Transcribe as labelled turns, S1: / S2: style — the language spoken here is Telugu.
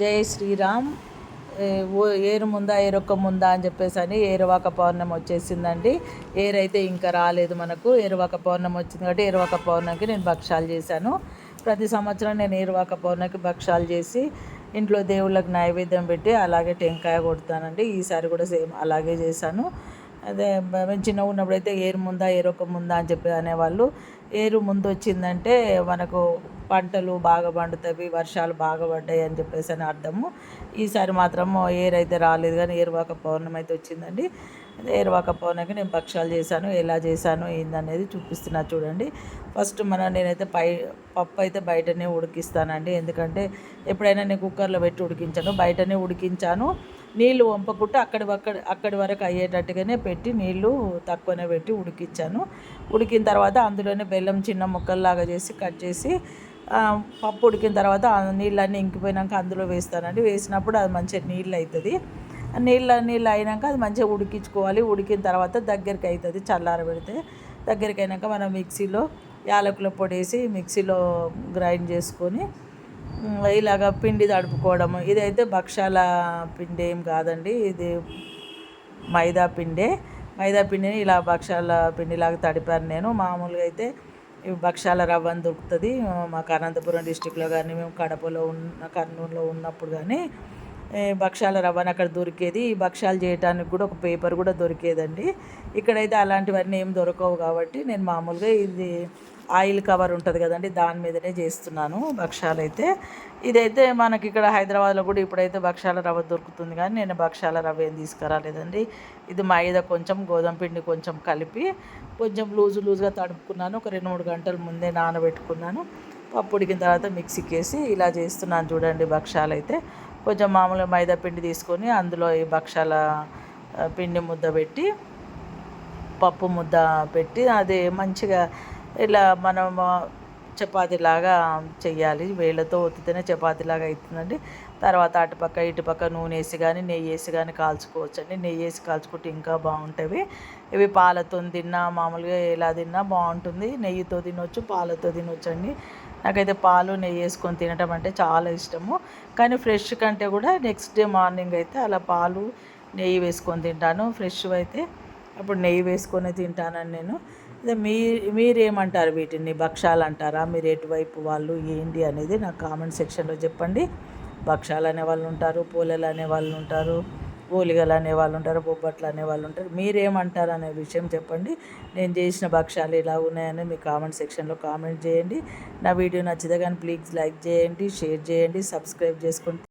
S1: జై శ్రీరామ్. ఏరు ముందా ఏరొక్క ముందా అని చెప్పేసి అని ఏరువాక పౌర్ణమి వచ్చేసిందండి. ఏరైతే ఇంకా రాలేదు మనకు ఏరువాక పౌర్ణమి వచ్చింది కాబట్టి ఏరువాక పౌర్ణమికి నేను భక్షాలు చేశాను. ప్రతి సంవత్సరం నేను ఏరువాక పౌర్ణమికి భక్షాలు చేసి ఇంట్లో దేవుళ్ళకి నైవేద్యం పెట్టి అలాగే టెంకాయ కొడతానండి. ఈసారి కూడా సేమ్ అలాగే చేశాను. అదే మేము చిన్నగా ఉన్నప్పుడు అయితే ఏరు ముందా ఏరొక ముందా అని చెప్పి అనేవాళ్ళు. ఏరు ముందు వచ్చిందంటే మనకు పంటలు బాగా పండుతాయి వర్షాలు బాగా పడ్డాయి అని చెప్పేసి అని అర్థము. ఈసారి మాత్రం ఏరు అయితే రాలేదు కానీ ఏరువాక పౌర్ణమి అయితే వచ్చిందండి. ఏరువాక పౌర్ణమికి నేను భక్షాలు చేశాను ఎలా చేశాను ఏందనేది చూపిస్తున్నా చూడండి. ఫస్ట్ మన నేనైతే పై పప్పు అయితే బయటనే ఉడికిస్తానండి. ఎందుకంటే ఎప్పుడైనా నేను కుక్కర్లో పెట్టి ఉడికించాను బయటనే ఉడికించాను. నీళ్ళు వంపకుండా అక్కడి అక్కడి అక్కడి వరకు అయ్యేటట్టుగానే పెట్టి నీళ్ళు తక్కువనే పెట్టి ఉడికించాను ఉడికిన తర్వాత అందులోనే బెల్లం చిన్న ముక్కల్లాగా చేసి కట్ చేసి పప్పు ఉడికిన తర్వాత నీళ్ళన్నీ ఇంకిపోయినాక అందులో వేస్తానండి. వేసినప్పుడు అది మంచిగా నీళ్ళు అవుతుంది నీళ్ళ నీళ్ళు అయినాక అది మంచిగా ఉడికించుకోవాలి. ఉడికిన తర్వాత దగ్గరికి అవుతుంది చల్లారబెడితే దగ్గరికి అయినాక మనం మిక్సీలో యాలకుల పొడి వేసి మిక్సీలో గ్రైండ్ చేసుకొని ఇలాగ పిండి తడుపుకోవడము. ఇదైతే భక్షాల పిండి ఏం కాదండి. ఇది మైదా పిండే. మైదా పిండిని ఇలా భక్షాల పిండిలాగా తడిపాను నేను. మామూలుగా అయితే భక్షాల రవ్వ అని దొరుకుతుంది. మాకు అనంతపురం డిస్టిక్లో కానీ మేము కడపలో ఉన్న కర్నూలులో ఉన్నప్పుడు కానీ భక్షాల రవ్వని అక్కడ దొరికేది. ఈ భక్షాలు చేయడానికి కూడా ఒక పేపర్ కూడా దొరికేదండి. ఇక్కడైతే అలాంటివన్నీ ఏం దొరకవు కాబట్టి నేను మామూలుగా ఇది ఆయిల్ కవర్ ఉంటుంది కదండి దాని మీదనే చేస్తున్నాను భక్షాలు అయితే ఇదైతే మనకి ఇక్కడ హైదరాబాద్లో కూడా ఇప్పుడైతే భక్షాల రవ్వ దొరుకుతుంది కానీ నేను భక్షాల రవ్వ ఏం తీసుకురాలేదండి. ఇది మైదా కొంచెం గోధుమ పిండి కొంచెం కలిపి కొంచెం లూజు లూజుగా తడుపుకున్నాను. ఒక రెండు మూడు గంటల ముందే నానబెట్టుకున్నాను. పప్పు ఉడికిన తర్వాత మిక్సీకి వేసి ఇలా చేస్తున్నాను చూడండి భక్షాలు అయితే కొంచెం మామూలుగా మైదా పిండి తీసుకొని అందులో ఈ భక్షాల పిండి ముద్ద పెట్టి పప్పు ముద్ద పెట్టి అది మంచిగా ఇలా మనం చపాతీలాగా చెయ్యాలి. వేళ్ళతో ఒత్తితేనే చపాతీలాగా అవుతుందండి తర్వాత అటుపక్క ఇటుపక్క నూనె వేసి కానీ నెయ్యి వేసి కానీ కాల్చుకోవచ్చు అండి నెయ్యి వేసి కాల్చుకుంటే ఇంకా బాగుంటాయి ఇవి పాలతో తిన్నా మామూలుగా ఎలా తిన్నా బాగుంటుంది. నెయ్యితో తినొచ్చు పాలతో తినొచ్చు అండి నాకైతే పాలు నెయ్యి వేసుకొని తినటం అంటే చాలా ఇష్టము. కానీ ఫ్రెష్ కంటే కూడా నెక్స్ట్ డే మార్నింగ్ అయితే అలా పాలు నెయ్యి వేసుకొని తింటాను. ఫ్రెష్ అయితే అప్పుడు నెయ్యి వేసుకొని తింటానని నేను. మీ మీరేమంటారు వీటిని? భక్షాలు అంటారా మీరు ఎటువైపు వాళ్ళు? ఏంటి అనేది నాకు కామెంట్ సెక్షన్లో చెప్పండి. భక్షాలు అనే వాళ్ళు ఉంటారు పూలలు అనే వాళ్ళు ఉంటారు ఓలిగలు అనే వాళ్ళు ఉంటారు బొబ్బట్లు అనే వాళ్ళు ఉంటారు. మీరేమంటారు అనే విషయం చెప్పండి. నేను చేసిన భక్షాలు ఇలా ఉన్నాయని మీ కామెంట్ సెక్షన్లో కామెంట్ చేయండి. నా వీడియో నచ్చితే కానీ ప్లీజ్ లైక్ చేయండి షేర్ చేయండి సబ్స్క్రైబ్ చేసుకోండి